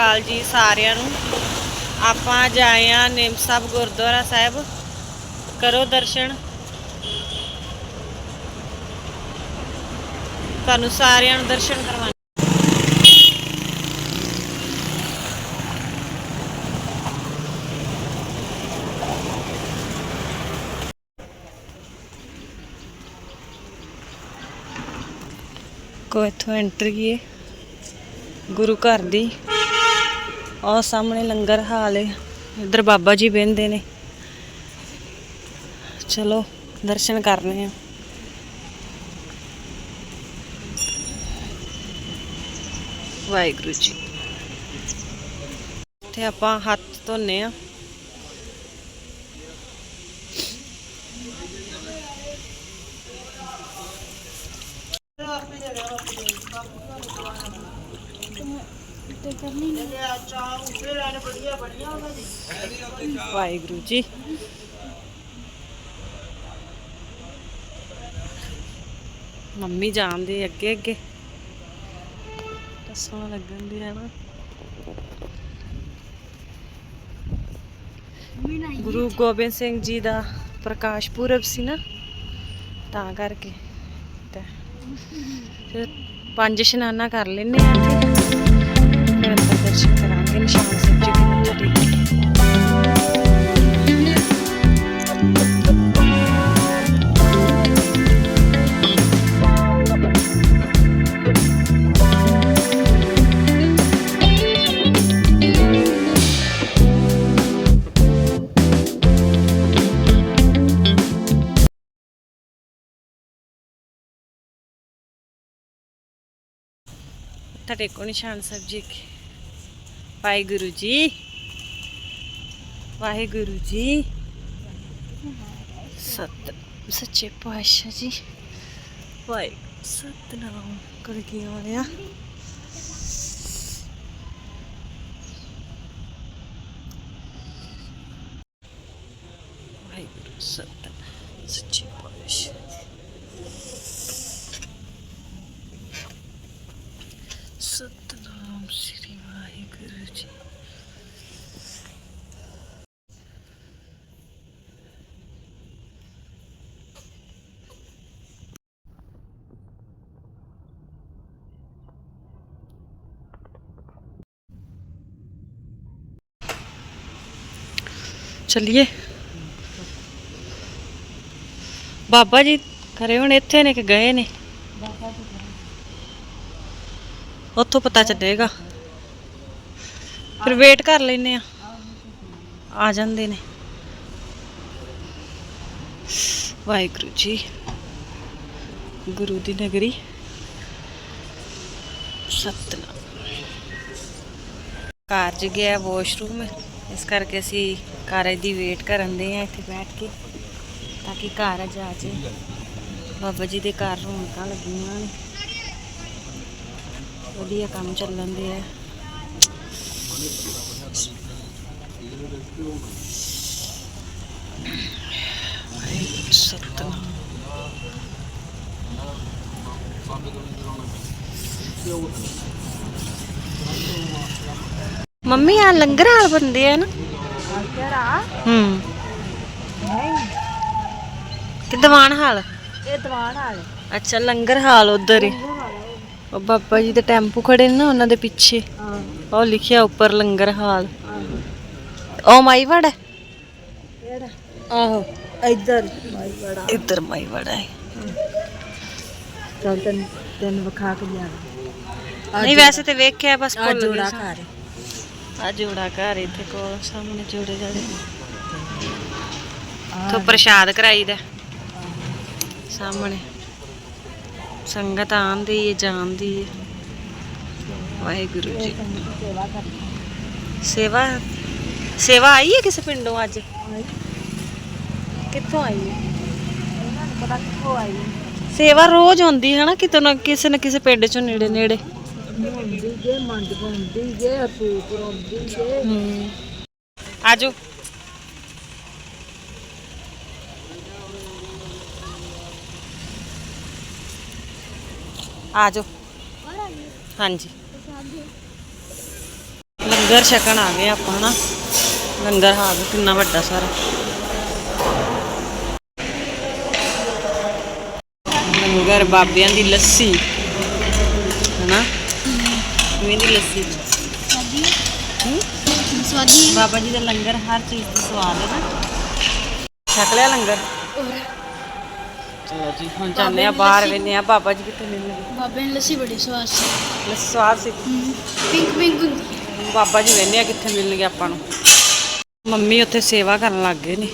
ਅਕਾਲ ਜੀ ਸਾਰਿਆਂ ਨੂੰ। ਆਪਾਂ ਜਾਏ ਆ ਨਿੰਮ ਸਾਹਿਬ ਗੁਰਦੁਆਰਾ ਸਾਹਿਬ। ਕਰੋ ਦਰਸ਼ਨ। ਤੁਹਾਨੂੰ ਸਾਰਿਆਂ ਨੂੰ ਦਰਸ਼ਨ ਕਰਵਾਉਣੇ। ਕੋ ਇੱਥੋਂ ਐਂਟਰ ਹੈ ਗੁਰੂ ਘਰ ਦੀ। ਔਰ ਸਾਹਮਣੇ ਲੰਗਰ ਹਾਲ ਹੈ ਇੱਧਰ ਬਾਬਾ ਜੀ ਬਹਿੰਦੇ ਨੇ। ਚਲੋ, ਦਰਸ਼ਨ ਕਰਨੇ ਆ। ਵਾਹਿਗੁਰੂ ਜੀ। ਤੇ ਆਪਾਂ ਹੱਥ ਧੋਨੇ ਆ। ਵਾਹਿਗੁਰੂ ਜੀ। ਮੰਮੀ ਜਾਣਦੇ ਅੱਗੇ ਅੱਗੇ। ਸੋਹਣਾ ਲੱਗਣ ਦੀ ਹੈ ਨਾ ਗੁਰੂ ਗੋਬਿੰਦ ਸਿੰਘ ਜੀ ਦਾ ਪ੍ਰਕਾਸ਼ ਪੁਰਬ ਸੀ ਨਾ, ਤਾਂ ਕਰਕੇ। ਤਾਂ ਫਿਰ ਪੰਜ ਇਸ਼ਨਾਨਾ ਕਰ ਲੈਨੇ ਆ ਇੱਥੇ। ਫਿਰ ਅੰਦਰ ਦਰਸ਼ਨ ਕਰਾਂਗੇ ਵਾਹਿਗੁਰੂ ਜੀ। ਵਾਹਿਗੁਰੂ ਜੀ। ਸਤ ਸੱਚੇ ਪਾਤਸ਼ਾਹ ਜੀ। ਵਾਹਿਗੁਰੂ ਸਤਨਾਮ ਕਰ ਕੀ ਵਾਲਿਆ ਵਾਹਿਗੁਰੂ ਸਤ ਸੱਚੇ ਪਾਤਸ਼ਾਹ ਸਤਨਾਮ ਸ੍ਰੀ ਵਾਹਿਗੁਰੂ ਜੀ ਚਲਿਏ। ਬਾਬਾ ਜੀ ਖਰੇ ਹੁਣ ਇੱਥੇ ਨੇ ਕਿ ਗਏ ਨੇ? ਉੱਥੋਂ ਪਤਾ ਚੱਲੇਗਾ। ਫਿਰ ਵੇਟ ਕਰ ਲੈਨੇ ਆ ਆ ਜਾਂਦੇ ਨੇ। ਵਾਹਿਗੁਰੂ ਜੀ, ਗੁਰੂ ਦੀ ਨਗਰੀ। ਸਤਨਾਮ। ਕਾਰਜ ਗਿਆ ਵਾਸ਼ਰੂਮ ਇਸ ਕਰਕੇ ਅਸੀਂ ਕਾਰਜ ਦੀ ਵੇਟ ਕਰਨ ਦੇ ਆ ਇੱਥੇ ਬੈਠ ਕੇ, ਤਾਂ ਕਿ ਕਾਰਜ ਆ ਜੇ ਬਾਬਾ ਜੀ ਦੇ ਘਰ ਰੌਣਕਾਂ ਲੱਗੀਆਂ ਨੇ। ਵਧੀਆ ਕੰਮ ਚੱਲਣ ਦੇ ਆ। ਵਾਹਿਗੁਰੂ ਮੰਮੀ ਆ ਲੰਗਰ ਹਾਲ ਬੰਦੇ ਆ ਨਾ? ਹੂੰ। ਕਿ ਦੀਵਾਨ ਹਾਲ? ਇਹ ਦੀਵਾਨ ਵਾਲੇ ਅੱਛਾ ਲੰਗਰ ਹਾਲ ਉਧਰ ਹੀ। ਉਹ ਬਾਬਾ ਜੀ ਦੇ ਟੈਂਪੂ ਖੜੇ ਨੇ ਨਾ ਉਹਨਾਂ ਦੇ ਪਿੱਛੇ। ਹਾਂ। ਉਹ ਲਿਖਿਆ ਉੱਪਰ ਲੰਗਰ ਹਾਲ। ਉਹ ਮਾਈਵੜ ਹੈ? ਕਿਹੜਾ? ਆਹੋ। ਇੱਧਰ ਮਾਈ ਬੜਾ ਇੱਧਰ ਮਾਈਵੜ ਹੈ। ਚੱਲ ਤੈਨੂੰ ਤੈਨੂੰ ਵਿਖਾ ਕੇ ਲਿਆ ਨਹੀਂ ਵੈਸੇ ਤੇ ਵੇਖਿਆ ਬਸ ਆ ਭੁੱਲ ਜੋੜਾ ਗਈ ਘਰ। ਆ ਜੋੜਾ ਘਰ ਇੱਥੇ ਕੋਲ ਸਾਹਮਣੇ ਜੋੜੇ ਜੜੇ ਤੋਂ ਪ੍ਰਸ਼ਾਦ ਕਰਾਈਦਾ। ਸਾਹਮਣੇ। ਸੰਗਤ ਆਂਦੀ ਹੈ ਜਾਂਦੀ ਹੈ ਵਾਹਿਗੁਰੂ ਜੀ। ਸੇਵਾ ਸੇਵਾ ਆਈ ਹੈ ਕਿਸੇ ਪਿੰਡੋਂ ਅੱਜ? ਕਿੱਥੋਂ ਆਈ। ਹੈ ਉਹਨਾਂ ਨੂੰ ਪਤਾ ਕਿੱਥੋਂ ਆਈ ਸੇਵਾ ਰੋਜ਼ ਹੁੰਦੀ ਹੈ ਨਾ ਕਿਤੇ ਨਾ ਕਿਸੇ ਨਾ ਕਿਸੇ ਪਿੰਡ ਚੋਂ ਨੇੜੇ ਨੇੜੇ ਹੁੰਦੀ ਜੇ ਮੰਡ ਹੁੰਦੀ ਜੇ ਅਸੂਪ ਹੁੰਦੀ ਜੇ ਆਜੋ। ਆਜੋ। ਹਾਂਜੀ। ਲੰਗਰ ਛਕਣ ਆ ਗਏ ਆਪਾਂ ਨਾ ਲੰਗਰ ਆ ਹਾਲ ਕਿੰਨਾ ਵੱਡਾ ਸਾਰਾ। ਲੰਗਰ ਬਾਬਿਆਂ ਦੀ ਲੱਸੀ, ਹਨਾ? ਦੀ ਲੱਸੀ ਹੂੰ? ਸਵਾਦੀ? ਬਾਬਾ ਜੀ ਦਾ ਲੰਗਰ ਹਰ ਚੀਜ਼ ਦਾ ਸਵਾਦ ਹੈ ਨਾ। ਛਕ ਲਿਆ ਲੰਗਰ? ਚਲੋ ਜੀ ਹੁਣ ਜਾਂਦੇ ਆ ਬਾਹਰ ਵੇਨੇ ਆ ਬਾਬਾ ਜੀ ਕਿੱਥੇ ਮਿਲਣਗੇ। ਬਾਬੇ ਨੇ ਲੱਸੀ ਬੜੀ ਸਵਾਦ ਸੀ। ਲੱਸੀ ਸਵਾਦ ਸੀ? Pink pink. ਹੁੰਦੀ ਹੈ ਬਾਬਾ ਜੀ ਵੇਨੇ ਆ ਕਿੱਥੇ ਮਿਲਣਗੇ ਆਪਾਂ ਨੂੰ। ਮੰਮੀ ਉੱਥੇ ਸੇਵਾ ਕਰਨ ਲੱਗ ਗਏ ਨੇ।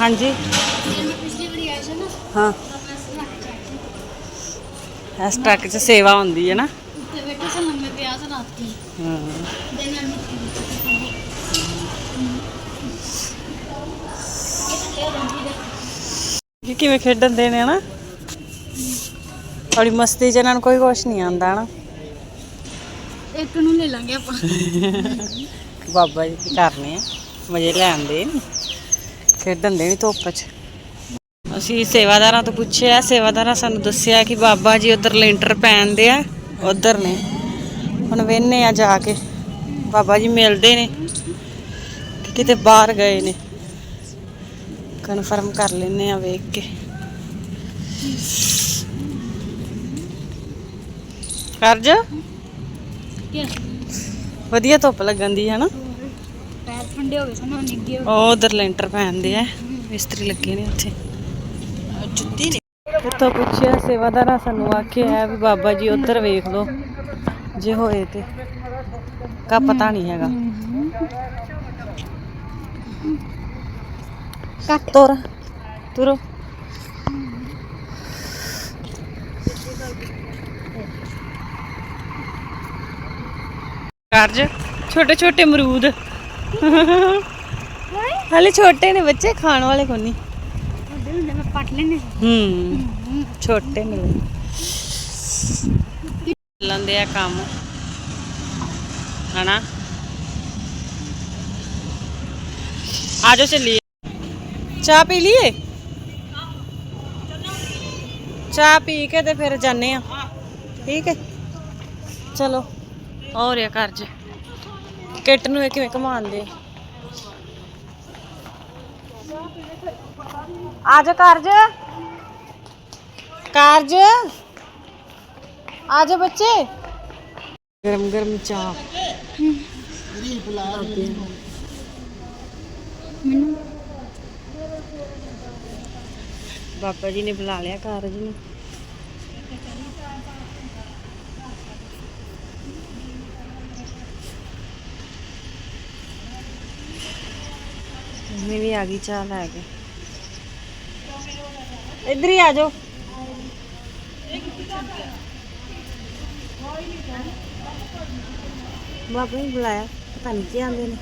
ਹਾਂਜੀ। ਮੈਂ ਪਿਛਲੀ ਵਾਰੀ ਆਇਆ ਸੀ ਨਾ। ਹਾਂ। ਇਸ ਟਰੱਕ 'ਚ ਸੇਵਾ ਹੁੰਦੀ ਹੈ ਨਾ। ਉੱਤੇ ਬੈਠੇ ਸੀ ਲੰਮੇ ਪਿਆ ਸੀ ਰਾਤੀ ਹਾਂ। ਦੇ ਨਾਲ ਮਿੱਟੀ ਇਹ ਕਿਵੇਂ ਖੇਡਣ ਦੇ ਨੇ ਨਾ? ਬੜੀ ਮਸਤੀ 'ਚ ਇਹਨਾਂ ਨੂੰ ਕੋਈ ਕੁਛ ਨਹੀਂ ਆਉਂਦਾ ਨਾ। ਇੱਕ ਨੂੰ ਲੈ ਲਾਂਗੇ ਆਪਾਂ। ਬਾਬਾ ਜੀ ਕੀ ਕਰਨੇ ਆ? ਮਜ਼ੇ ਲੈਣ ਦੇ ਨੀ। ਖੇਡਣ ਦੇ ਨਹੀਂ ਧੁੱਪ 'ਚ। ਅਸੀਂ ਸੇਵਾਦਾਰਾਂ ਤੋਂ ਪੁੱਛਿਆ ਸੇਵਾਦਾਰਾਂ ਸਾਨੂੰ ਦੱਸਿਆ ਕਿ ਬਾਬਾ ਜੀ ਉਧਰ ਲੈਂਟਰ ਪੈਣਦੇ ਆ ਉਧਰ ਨੇ। ਹੁਣ ਵੇਨੇ ਆ ਜਾ ਕੇ। ਬਾਬਾ ਜੀ ਮਿਲਦੇ ਨੇ ਕਿ ਕਿਤੇ ਬਾਹਰ ਗਏ ਨੇ। ਕਨਫਰਮ ਕਰ ਲੈਨੇ ਆ ਵੇਖ ਕੇ। ਕਰ ਜਾ ਕੀ ਵਧੀਆ ਧੁੱਪ ਲੱਗਣ ਦੀ ਹੈ ਨਾ ਪੈਰ ਠੰਡੇ ਹੋ ਗਏ ਸਨ ਨਿੱਗੇ ਉਹ ਉਧਰ ਲੈਂਟਰ ਪੈਂਦੇ ਆ। ਮਿਸਤਰੀ ਲੱਗੇ ਨੇ ਉੱਥੇ। ਜੁੱਤੀ ਨਹੀਂ। ਉੱਥੋਂ ਪੁੱਛਿਆ ਸੇਵਾਦਾਰਾਂ ਸਾਨੂੰ ਆਖਿਆ ਵੀ ਬਾਬਾ ਜੀ ਉੱਧਰ ਵੇਖ ਲਓ ਜੇ ਹੋਏ ਤੇ। ਕਾ ਪਤਾ ਨਹੀਂ ਹੈਗਾ। ਕੱਟ। ਤੁਰ ਤੁਰੋ। ਕਾਰਜ ਛੋਟੇ ਛੋਟੇ ਅਮਰੂਦ। ਹਾਲੇ ਛੋਟੇ ਨੇ ਬੱਚੇ ਖਾਣ ਵਾਲੇ ਮੈਂ ਪੱਟ ਲੈਣੇ ਹੂੰ, ਛੋਟੇ ਨੇ ਲੰਦੇ ਆ ਕੰਮ। ਹਨਾ? ਆਜੋ ਚੱਲੀਏ। ਚਾਹ ਪੀ ਲਈਏ? ਚਾਹ ਪੀ ਕੇ ਤੇ ਫਿਰ ਜਾਣੇ ਆ। ਠੀਕ ਹੈ। ਚਲੋ। ਹੋਰ ਆ ਘਰ 'ਚ? ਕਿੱਟ ਨੂੰ ਇਹ ਕਿਵੇਂ ਘਮਾਉਂਦੇ ਆ? ਜਾ ਕਾਰਜ ਕਾਰਜ ਆ ਜਾ ਬੱਚੇ ਗਰਮ ਗਰਮ ਚਾਹ ਮੈਨੂੰ ਬਾਬਾ ਜੀ ਨੇ ਬੁਲਾ ਲਿਆ ਕਾਰਜ ਨੂੰ ਮੈਂ ਵੀ ਆ ਗਈ ਚਾਹ ਲੈ ਕੇ ਇੱਧਰ ਹੀ ਆ ਜਾਓ। ਬਾਬਾ ਨੇ ਬੁਲਾਇਆ ਪਤਾ ਨਹੀਂ ਕੀ ਆਂਦੇ ਨੇ।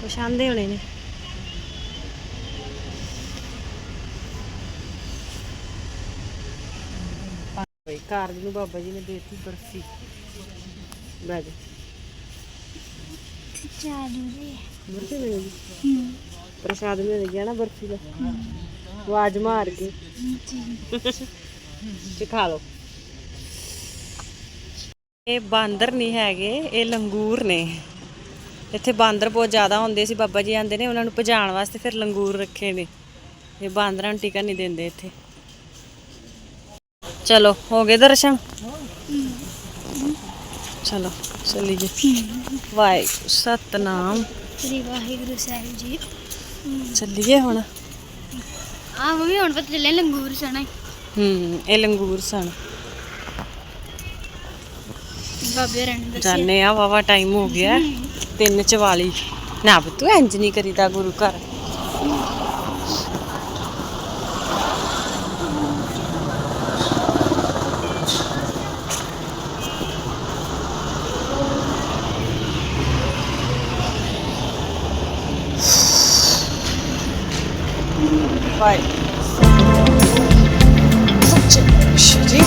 ਕੁਛ ਆਂਦੇ ਹੋਣੇ ਨੇ। ਬਈ ਕਾਰਜ ਨੂੰ ਬਾਬਾ ਜੀ ਨੇ ਦੇਤੀ ਬਰਫੀ ਬਹਿ ਜਾ। ਚਾਹ ਦੂਰੇ ਬਰਫੀ ਮਿਲੇਗੀ ਹੂੰ। ਪ੍ਰਸ਼ਾਦ ਮਿਲ ਗਿਆ ਨਾ ਬਰਫੀ ਦਾ। ਆਵਾਜ਼ ਮਾਰ ਕੇ। ਤੇ ਖਾ ਲਓ। ਇਹ ਬਾਂਦਰ ਨਹੀਂ ਹੈਗੇ, ਇਹ ਲੰਗੂਰ ਨੇ। ਇੱਥੇ ਬਾਂਦਰ ਬਹੁਤ ਜ਼ਿਆਦਾ ਹੁੰਦੇ ਸੀ, ਬਾਬਾ ਜੀ ਆਂਦੇ ਨੇ ਉਹਨਾਂ ਨੂੰ ਭਜਾਉਣ ਵਾਸਤੇ ਫਿਰ ਲੰਗੂਰ ਰੱਖੇ ਨੇ। ਇਹ ਬਾਂਦਰਾਂ ਨੂੰ ਟਿਕਾ ਨਹੀਂ ਦਿੰਦੇ ਇੱਥੇ। ਚਲੋ, ਹੋ ਗਏ ਦਰਸ਼ਨ? ਚਲੋ, ਚਲੀਏ। ਵਾਹਿਗੁਰੂ, ਸਤਨਾਮ। ਸ੍ਰੀ ਵਾਹਿਗੁਰੂ ਸਾਹਿਬ ਜੀ। ਚੱਲੀਏ ਹੁਣ। ਆ ਮੰਮੀ ਹੁਣ ਪਤਾ ਲੰਗੂਰ ਸਣਾ ਹੂੰ ਇਹ ਲੰਗੂਰ ਸਨ ਬਾਬੇ ਰਣ ਦੱਸਿਆ। ਜਾਣੇ ਆ ਵਾਵਾ ਟਾਈਮ ਹੋ ਗਿਆ। 3:44 ਨਾ ਤੂੰ ਇੰਜ ਨਹੀਂ ਕਰੀਦਾ ਗੁਰੂ ਘਰ। 快速控制时间